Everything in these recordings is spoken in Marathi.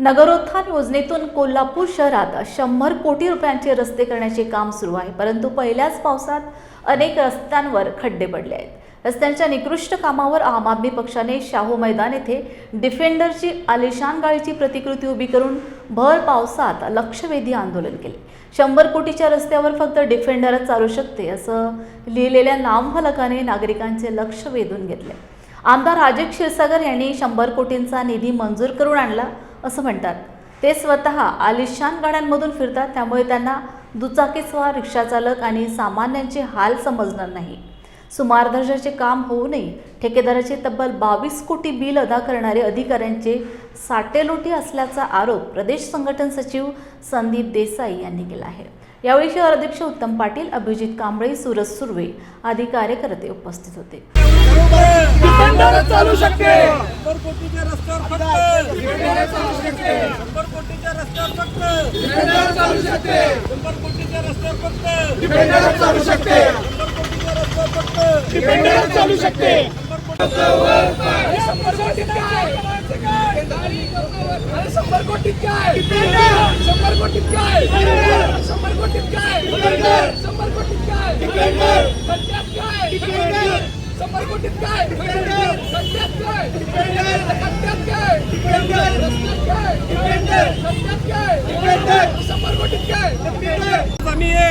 नगरोत्थान योजनेतून कोल्हापूर शहरात शंभर कोटी रुपयांचे रस्ते करण्याचे काम सुरू आहे. परंतु पहिल्याच पावसात अनेक रस्त्यांवर खड्डे पडले आहेत. रस्त्यांच्या निकृष्ट कामावर आम आदमी पक्षाने शाहू मैदान येथे डिफेंडरची आलिशान गाळीची प्रतिकृती उभी करून भर पावसात लक्षवेधी आंदोलन केले. शंभर कोटीच्या रस्त्यावर फक्त डिफेंडरच चालू शकते असं लिहिलेल्या नामफलकाने नागरिकांचे लक्ष वेधून घेतले. आमदार राजे क्षीरसागर यांनी शंभर कोटींचा निधी मंजूर करून आणला. असं म्हणतात. ते स्वतः आलिशान गाड्यांमधून फिरतात त्यामुळे त्यांना दुचाकीस्वार रिक्षाचालक आणि सामान्यांचे हाल समजणार नाही. सुमार दर्जाचे काम होऊ नये. ठेकेदाराचे तब्बल बावीस कोटी बिल अदा करणारे अधिकाऱ्यांचे साटेलोटी असल्याचा आरोप प्रदेश संघटन सचिव संदीप देसाई यांनी केला आहे. यावेळी शहर अध्यक्ष उत्तम पाटील अभिजित कांबळे सूरज सुर्वे आदी कार्यकर्ते उपस्थित होते. चालू शकते शंभर कोटीच्या रस्त्यावर फक्त डिफेंडर चालू शकते शंभर कोटीच्या रस्त्यावर फक्त डिफेंडर चालू शकते. शंभर कोटीच्या रस्त्यावर फक्त. डिफेंडर चालू शकते. शंभर कोटीच्या रस्त्यावर फक्त. डिफेंडर चालू शकते. शंभर कोटीत काय शंभर कोटीत काय शंभर कोटीत काय शंभर कोटीत काय सत्यात काय शंभर कोटीत काय सत्यात काय सत्यात काय सत्यात काय शंभर कोटीत काय आज आम्ही हे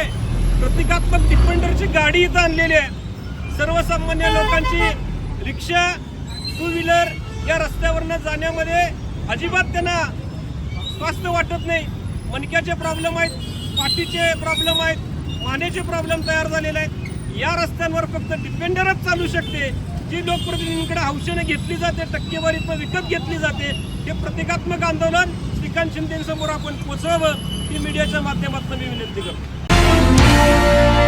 प्रतिकात्मक डिफेंडरची गाडी इथं आणलेली आहे. सर्वसामान्य लोकांची रिक्षा टू व्हीलर या रस्त्यावरनं जाण्यामध्ये अजिबात त्यांना स्वास्थ्य वाटत नाही. मणक्याचे प्रॉब्लेम आहेत पाठीचे प्रॉब्लेम आहेत मानेचे प्रॉब्लेम तयार झालेले आहेत. या रस्त्यांवर फक्त डिफेंडरच चालू शकते. जी लोकप्रतिनिधींकडे हौशेने घेतली जाते टक्केवारीतनं विकत घेतली जाते हे प्रतिकात्मक आंदोलन श्रीकांत शिंदेसमोर आपण पोचावं ही मीडियाच्या माध्यमातून मी विनंती करतो.